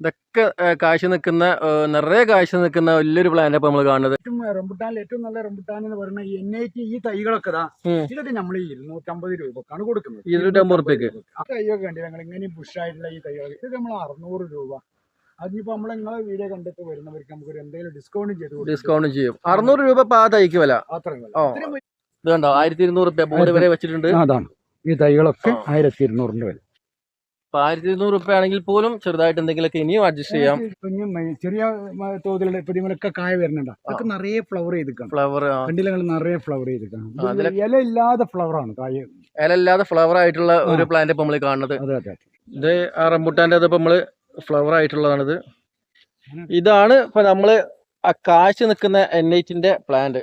ഇതൊക്കെ കാശ് നിൽക്കുന്ന നിറയെ കാശ് നിൽക്കുന്ന വലിയൊരു പ്ലാന്റ് ഇപ്പൊ നമ്മൾ കാണുന്നത്. ഏറ്റവും റംബുട്ടാനിൽ ഏറ്റവും നല്ല റംബുട്ടാൻ എന്ന് പറയുന്ന എൻ ഐ ടി ഈ തൈകളൊക്കെ ഇതാ. ഇതൊക്കെ നമ്മൾ ഇരുന്നൂറ്റമ്പത് രൂപക്കാണ് കൊടുക്കുന്നത്. ഇരുന്നൂറ്റമ്പത് റുപ്യക്ക്. ആ തൈയൊക്കെ കണ്ടില്ല? ഞങ്ങൾ ഇങ്ങനെ ബുഷായിട്ടുള്ള ഈ തൈകൾ ഇത് നമ്മൾ അറുന്നൂറ് രൂപ. അതിപ്പോ നമ്മൾ നിങ്ങളെ വീഡിയോ കണ്ടിട്ട് വരുന്നവർക്ക് നമുക്ക് എന്തെങ്കിലും ഡിസ്കൗണ്ട് ചെയ്ത്. ഡിസ്കൗണ്ട് ചെയ്യും. അറുന്നൂറ് രൂപ ഇപ്പൊ ആ തൈക്ക് വില. അത്രയും ഇത് കണ്ടോ? ആയിരത്തി ഇരുന്നൂറ് രൂപ ബോർഡ് വരെ വെച്ചിട്ടുണ്ട്. അതാണ്. ഈ തൈകളൊക്കെ. ആയിരത്തി ഇരുന്നൂറിന്റെ വില. അപ്പൊ ആയിരത്തി ഇരുന്നൂറ് റുപ്യ ആണെങ്കിൽ പോലും ചെറുതായിട്ട് എന്തെങ്കിലുമൊക്കെ ഇനിയും അഡ്ജസ്റ്റ് ചെയ്യാം. കുഞ്ഞു ചെറിയ തോതിലുള്ള ഇപ്പൊ ഇതിമലൊക്കെ കായ വരുന്നുണ്ട്. അതൊക്കെ നിറയെ ഫ്ലവർ ചെയ്തിക്കാണ് ഫ്ലവർ കണ്ടില്ലെങ്കിൽ നിറയെ ഫ്ലവർ അതിലെ- ഇല ഇല്ലാതെ ഫ്ലവർ ആണ് കായ. ഇല്ലാതെ ഫ്ലവർ ആയിട്ടുള്ള ഒരു പ്ലാന്റ് ഇപ്പൊ നമ്മൾ കാണുന്നത്. ഇത് ആ റംബുട്ടാന്റെ അത് ഇപ്പൊ നമ്മൾ ഫ്ലവർ ആയിട്ടുള്ളതാണിത്. ഇതാണ് ഇപ്പൊ നമ്മൾ ആ കാഴ്ച നിൽക്കുന്ന എൻ ഐറ്റിന്റെ പ്ലാന്റ്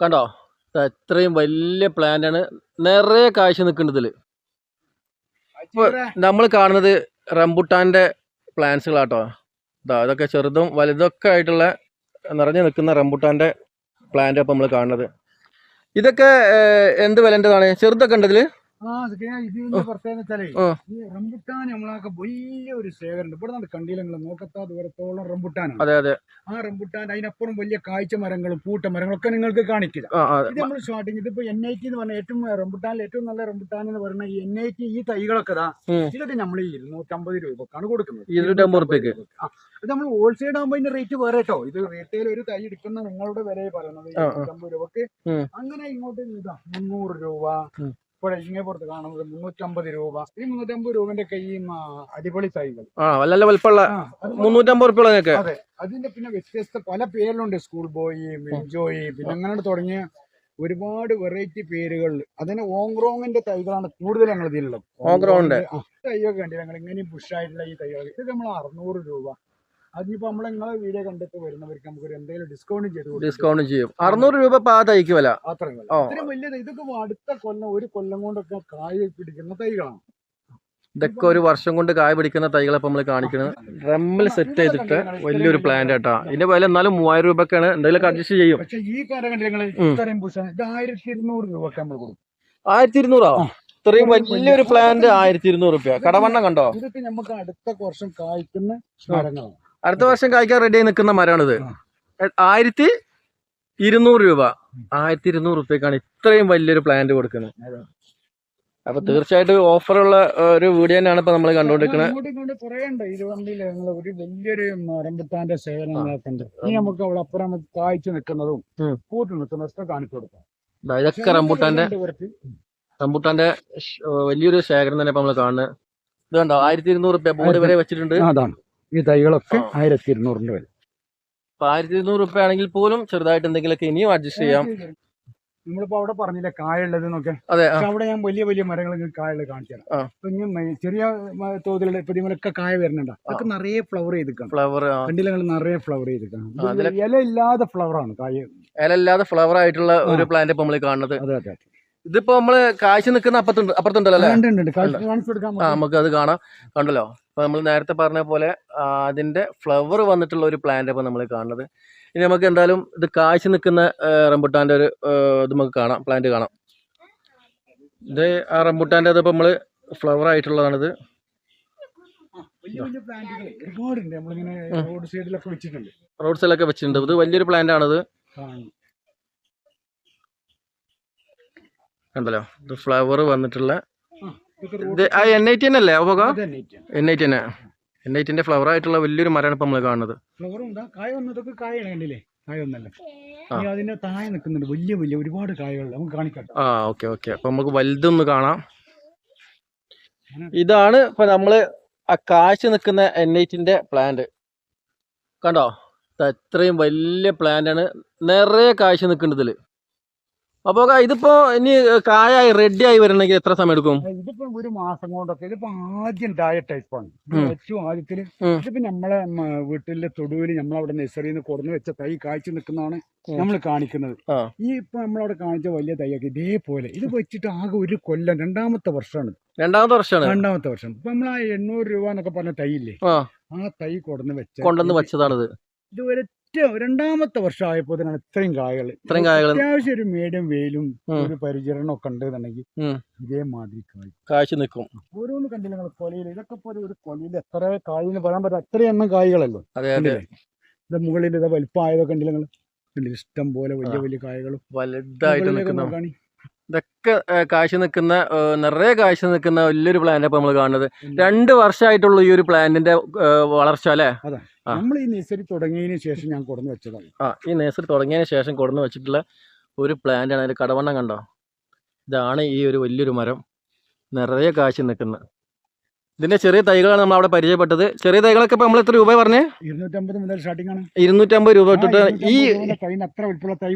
കണ്ടോ? അത്രയും വലിയ പ്ലാന്റ് ആണ്. നിറയെ കാഴ്ച നിൽക്കുന്നത് ഇതിൽ. ഇപ്പൊ നമ്മൾ കാണുന്നത് റംബുട്ടാന്റെ പ്ലാന്റ്സുകളാട്ടോ. ഇതാ ഇതൊക്കെ ചെറുതും വലുതൊക്കെ ആയിട്ടുള്ള നിറഞ്ഞു നിൽക്കുന്ന റംബുട്ടാന്റെ പ്ലാന്റ് അപ്പം നമ്മൾ കാണുന്നത്. ഇതൊക്കെ എന്ത് വിലന്റെതാണ്? ചെറുതൊക്കെ ഉണ്ട് ഇതിൽ? ആ ഇത് പ്രത്യേകത വെച്ചാലേ ഈ റംബുട്ടാൻ നമ്മളൊക്കെ വലിയൊരു ശേഖരം ഇവിടെ നിന്ന് കണ്ടില്ല നിങ്ങൾ നോക്കത്താ ദൂരത്തോളം റംബുട്ടാനാണ്. അതെ അതെ. ആ റംബുട്ടാൻ അതിനപ്പുറം വലിയ കാഴ്ച മരങ്ങളും പൂട്ട മരങ്ങളൊക്കെ നിങ്ങൾക്ക് കാണിക്കില്ല ഇത് നമ്മൾ സ്റ്റാർട്ടിങ് ഇതിപ്പോ എൻ ഐ ടി എന്ന് പറഞ്ഞ ഏറ്റവും റംബുട്ടാനിൽ ഏറ്റവും നല്ല റംബുട്ടാൻ എന്ന് പറഞ്ഞ ഈ എൻ ഐ ടി ഈ തൈകളൊക്കെ ഇതാ. ഇതൊക്കെ നമ്മൾ ഇരുന്നൂറ്റമ്പത് രൂപക്കാണ് കൊടുക്കുന്നത്. ഇത് നമ്മൾ ഹോൾസെയിൽ ആകുമ്പോൾ ഇതിന്റെ റേറ്റ് വേറെ കേട്ടോ. ഇത് റീറ്റെയിൽ ഒരു തൈ എടുക്കുന്ന നിങ്ങളുടെ വിലയെ പറയുന്നത്. ഇരുന്നൂറ്റമ്പത് രൂപക്ക്. അങ്ങനെ ഇങ്ങോട്ട് ഇതാ മുന്നൂറ് രൂപ. ഇപ്പോൾ ഇങ്ങനെ പുറത്ത് കാണുന്നത് മുന്നൂറ്റമ്പത് രൂപ. ഈ മുന്നൂറ്റമ്പത് രൂപന്റെ കൈ അടിപൊളി തൈകൾ ആ നല്ല വലിപ്പമുള്ള മുന്നൂറ്റമ്പത് അതെ. അതിന്റെ പിന്നെ വ്യത്യസ്ത പല പേരിലുണ്ട്. സ്കൂൾ ബോയ് മിൻജോയ് പിന്നെ അങ്ങനെ തുടങ്ങിയ ഒരുപാട് വെറൈറ്റി പേരുകൾ. അതിന് ഓങ്ക്രോങ്ങിന്റെ തൈകളാണ് കൂടുതൽ ഞങ്ങൾ ഇതിലുള്ളത്. ഓങ്ക്രോങ്ങിന്റെ? തൈയൊക്കെ കണ്ടില്ല? ഞങ്ങൾ ഇങ്ങനെ ബുഷായിട്ടുള്ള ഈ തൈകൾ ഇത് നമ്മൾ അറുന്നൂറ് രൂപ. അതിപ്പോ നമ്മൾ നിങ്ങളെ വീഡിയോ കണ്ടിട്ട് വരുന്നവർക്ക് നമുക്ക് എന്തെങ്കിലും ഡിസ്കൗണ്ട് ചെയ്ത് ഡിസ്കൗണ്ട് ചെയ്യും. അറുന്നൂറ് രൂപ ആ വില. അത്രയും വില. ഇത്രയും ഇതൊക്കെ അടുത്ത കൊല്ലം ഒരു കൊല്ലം കൊണ്ടൊക്കെ കായ് പിടിക്കുന്ന തൈകളാണ്. ഇതൊക്കെ ഒരു വർഷം കൊണ്ട് കായ പിടിക്കുന്ന തൈകളെ നമ്മൾ കാണിക്കുന്നത്. ഡ്രമ്മിൽ സെറ്റ് ചെയ്തിട്ട് വലിയൊരു പ്ലാന്റ് കേട്ടാ ഇതിന്റെ വില എന്നാലും മൂവായിരം രൂപക്കാണ്. എന്തെങ്കിലും അഡ്ജസ്റ്റ് ചെയ്യും. പക്ഷെ ഈ ആയിരത്തി ഇരുന്നൂറ് രൂപ നമ്മൾ കൊടുക്കും. ആയിരത്തി ഇരുന്നൂറോ. ഇത്രയും വലിയൊരു പ്ലാന്റ് ആയിരത്തി ഇരുന്നൂറ് രൂപ കടവണ്ണം കണ്ടോ? ഇതൊക്കെ നമുക്ക് അടുത്ത വർഷം കായ്ക്കുന്ന മരങ്ങളാണ് അടുത്ത വർഷം കായ്ക്കാൻ റെഡി ആയി നിൽക്കുന്ന മരമാണിത്. ആയിരത്തി ഇരുന്നൂറ് രൂപ. ആയിരത്തി ഇരുന്നൂറ് റുപ്യക്കാണ് ഇത്രയും വലിയൊരു പ്ലാന്റ് കൊടുക്കുന്നത്. അപ്പൊ തീർച്ചയായിട്ടും ഓഫറുള്ള ഒരു വീഡിയോ തന്നെയാണ് ഇപ്പൊ നമ്മൾ കണ്ടുകൊണ്ടിരിക്കുന്നത് ഒരു വലിയൊരു റംബുട്ടാന്റെ സേവനങ്ങളൊക്കെ ഉണ്ട് ഇനി നമുക്ക് അവിടെ അപ്പുറം കായ്ച്ചു നിൽക്കുന്നതും ഉം. പൂത്ത് നിൽക്കുന്നതൊക്കെ കാണിച്ചു കൊടുക്കാം. ദാ ഇതൊക്കെ റംബുട്ടാന്റെ റംബുട്ടാന്റെ വലിയൊരു ശേഖരം തന്നെ ഇപ്പൊ നമ്മൾ കാണുന്നത് ഇത് കണ്ടോ? ആയിരത്തി ഇരുന്നൂറ് റുപ്യ ബോർഡ് വരെ വെച്ചിട്ടുണ്ട്. അതാണ്. ഈ തൈകളൊക്കെ. ആയിരത്തി ഇരുന്നൂറിന്റെ അപ്പൊ ആയിരത്തി ഇരുന്നൂറ് റുപ്യ ആണെങ്കിൽ പോലും ചെറുതായിട്ട് എന്തെങ്കിലുമൊക്കെ ഇനിയും അഡ്ജസ്റ്റ് ചെയ്യാം. നമ്മളിപ്പോ അവിടെ പറഞ്ഞില്ലേ കായുള്ളത് എന്നൊക്കെ? അതെ അവിടെ ഞാൻ വലിയ വലിയ മരങ്ങൾ കായുള്ളത് കാണിച്ചു തരാം. ചെറിയ തോതിലുള്ള ഇപ്പൊ കായ വരുന്നുണ്ട്. അതൊക്കെ നിറയെ ഫ്ലവർ ചെയ്തിക്കാണ് ഫ്ലവർ കണ്ടില്ല നിറയെ ഫ്ലവർ ചെയ്തിക്കാണ് ഇല ഇല്ലാതെ ഫ്ലവർ ആണ് കായ. ഇല ഇല്ലാതെ ഫ്ലവർ ആയിട്ടുള്ള ഒരു പ്ലാന്റ് ഇപ്പൊ നമ്മൾ കാണുന്നത്. അതെ അതെ. ഇതിപ്പോ നമ്മൾ കാഴ്ച നിൽക്കുന്ന അപ്പത്തുണ്ട് അപ്പുറത്തുണ്ടല്ലോ അല്ലേ? ആ നമുക്ക് അത് കാണാം. കണ്ടല്ലോ? അപ്പൊ നമ്മൾ നേരത്തെ പറഞ്ഞ പോലെ അതിന്റെ ഫ്ലവർ വന്നിട്ടുള്ള ഒരു പ്ലാന്റ് ഇപ്പൊ നമ്മൾ കാണുന്നത്. ഇനി നമുക്ക് എന്തായാലും ഇത് കാഴ്ച നിൽക്കുന്ന റംബുട്ടാന്റെ ഒരു ഇത് നമുക്ക് കാണാം പ്ലാന്റ് കാണാം. ഇത് ആ റംബുട്ടാന്റെ അതിപ്പോ നമ്മൾ ഫ്ലവർ ആയിട്ടുള്ളതാണിത്. റോഡ് സൈഡിലൊക്കെ വെച്ചിട്ടുണ്ട്. ഇത് വലിയൊരു പ്ലാന്റ് ആണിത് കാണും. കണ്ടല്ലോ? ഇത് ഫ്ലവർ വന്നിട്ടുള്ള ഇത് ആ എൻ ഐ ടി അല്ലേ അപ്പൊ N I T N I ടിന്റെ flower ആയിട്ടുള്ള വലിയൊരു മരമാണ് ഇപ്പൊ നമ്മൾ കാണുന്നത്. കായ വന്നതൊക്കെ കണ്ടില്ലേ? അതിന്റെ താഴെ നിൽക്കുന്നുണ്ട്. വലിയ വലിയ ഒരുപാട് കായകൾ നമുക്ക് കാണിക്കട്ടെ ആ ഓക്കെ ഓക്കെ. അപ്പൊ നമുക്ക് വലുതൊന്ന് കാണാം. ഇതാണ് ഇപ്പൊ നമ്മൾ ആ കാഴ്ച നിൽക്കുന്ന എൻ ഐറ്റിന്റെ പ്ലാന്റ് കണ്ടോ? ഇത് അത്രയും വലിയ പ്ലാന്റ് ആണ്. നിറയെ കാഴ്ച നിൽക്കുന്നുണ്ട് ഇതിൽ. അപ്പൊ ഇതിപ്പോ ഇനി കായായി റെഡി ആയി വരണമെങ്കിൽ എത്ര സമയം എടുക്കും? ഇതിപ്പോ ഒരു മാസം കൊണ്ടൊക്കെ ഇതിപ്പോ ആദ്യം ഉണ്ടായ ടൈപ്പാണ്. ഏറ്റവും ആദ്യത്തിൽ. ഇതിപ്പോ നമ്മളെ വീട്ടിലെ തൊടുവിൽ നമ്മളവിടെ നഴ്സറിയിൽ നിന്ന് കൊടുന്ന് വെച്ച തൈ കാഴ്ച നിൽക്കുന്നതാണ് നമ്മൾ നമ്മൾ കാണിക്കുന്നത്. ഈ ഇപ്പൊ നമ്മളവിടെ കാണിച്ച വലിയ തൈയൊക്കെ ഇതേപോലെ ഇത് വെച്ചിട്ട് ആകെ ഒരു കൊല്ലം രണ്ടാമത്തെ വർഷമാണ്. രണ്ടാമത്തെ വർഷമാണ്. രണ്ടാമത്തെ വർഷം. ഇപ്പൊ നമ്മൾ ആ എണ്ണൂറ് രൂപ എന്നൊക്കെ പറഞ്ഞ തൈ ഇല്ലേ ആ തൈ കൊടുന്ന് വെച്ച കൊണ്ടുവന്ന് വെച്ചതാണിത്. ഇതുവരെ ഏറ്റവും രണ്ടാമത്തെ വർഷമായപ്പോ തന്നെ ഇത്രയും കായകൾ. ഇത്രയും കായകൾ. അത്യാവശ്യം ഒരു മീഡിയം വെയിലും ഒരു പരിചരണം ഒക്കെ ഉണ്ടെന്നുണ്ടെങ്കിൽ. ഇതേമാതിരി കായ്. കാഴ്ച നിൽക്കും. ഓരോന്ന് കണ്ടില്ല നിങ്ങൾ കൊലയിൽ ഇതൊക്കെ പോലെ ഒരു കൊലയിൽ എത്ര കായ് എന്ന് പറയാൻ പറ്റും അത്രയും എണ്ണം കായ്കളല്ലോ? അതെ ഇത് മുകളിൽ ഇത് വലിപ്പമായതൊക്കെ ഉണ്ടല്ലോ നിങ്ങൾ ഇഷ്ടം പോലെ വലിയ വലിയ കായകളും. വലുതായിട്ട് നിൽക്കുന്ന. ഇതൊക്കെ കാശ് നിൽക്കുന്ന നിറയെ കാശ് നിൽക്കുന്ന വലിയൊരു പ്ലാന്റ് ഇപ്പൊ നമ്മൾ കാണുന്നത്. രണ്ട് വർഷമായിട്ടുള്ള ഈ ഒരു പ്ലാന്റിന്റെ വളർച്ച അല്ലേ. നമ്മൾ ഈ നേഴ്സറി തുടങ്ങിയതിന് ശേഷം ഞാൻ കൊടുന്ന് വെച്ചതാണ്. ആ ഈ നേഴ്സറി തുടങ്ങിയതിന് ശേഷം കൊടുന്ന് വെച്ചിട്ടുള്ള ഒരു പ്ലാന്റ് ആണ്. അതിന്റെ കടവണ്ണം കണ്ടോ? ഇതാണ് ഈ ഒരു വലിയൊരു മരം. നിറയെ കാശ് നിൽക്കുന്നത് ഇതിന്റെ ചെറിയ തൈകളാണ് നമ്മൾ അവിടെ പരിചയപ്പെട്ടത്. ചെറിയ തൈകളൊക്കെ ഇപ്പൊ നമ്മൾ എത്ര രൂപ പറഞ്ഞേ? ഇരുന്നൂറ്റമ്പത് മുതൽ സ്റ്റാർട്ടിംഗ് ആണ്. ഇരുന്നൂറ്റമ്പത് രൂപ തൊട്ടിട്ട് ഈ കയ്യിൽ അത്ര വലിപ്പമുള്ള തൈ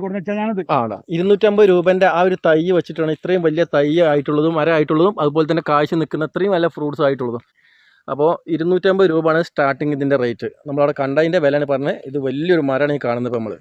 ആണ്. ഇരുന്നൂറ്റമ്പത് രൂപന്റെ ആ ഒരു തൈ വെച്ചിട്ടാണ് ഇത്രയും വലിയ തൈ ആയിട്ടുള്ളതും മര ആയിട്ടുള്ളതും അതുപോലെ തന്നെ കാഴ്ച നിൽക്കുന്ന അത്രയും നല്ല ഫ്രൂട്ട്സ് ആയിട്ടുള്ളതും. അപ്പോൾ ഇരുന്നൂറ്റമ്പത് രൂപയാണ് സ്റ്റാർട്ടിങ് ഇതിന്റെ റേറ്റ്. നമ്മളവിടെ കണ്ടതിന്റെ വിലയാണ് പറഞ്ഞത്. ഇത് വലിയൊരു മരമാണ് ഈ കാണുന്നത് ഇപ്പോൾ നമ്മൾ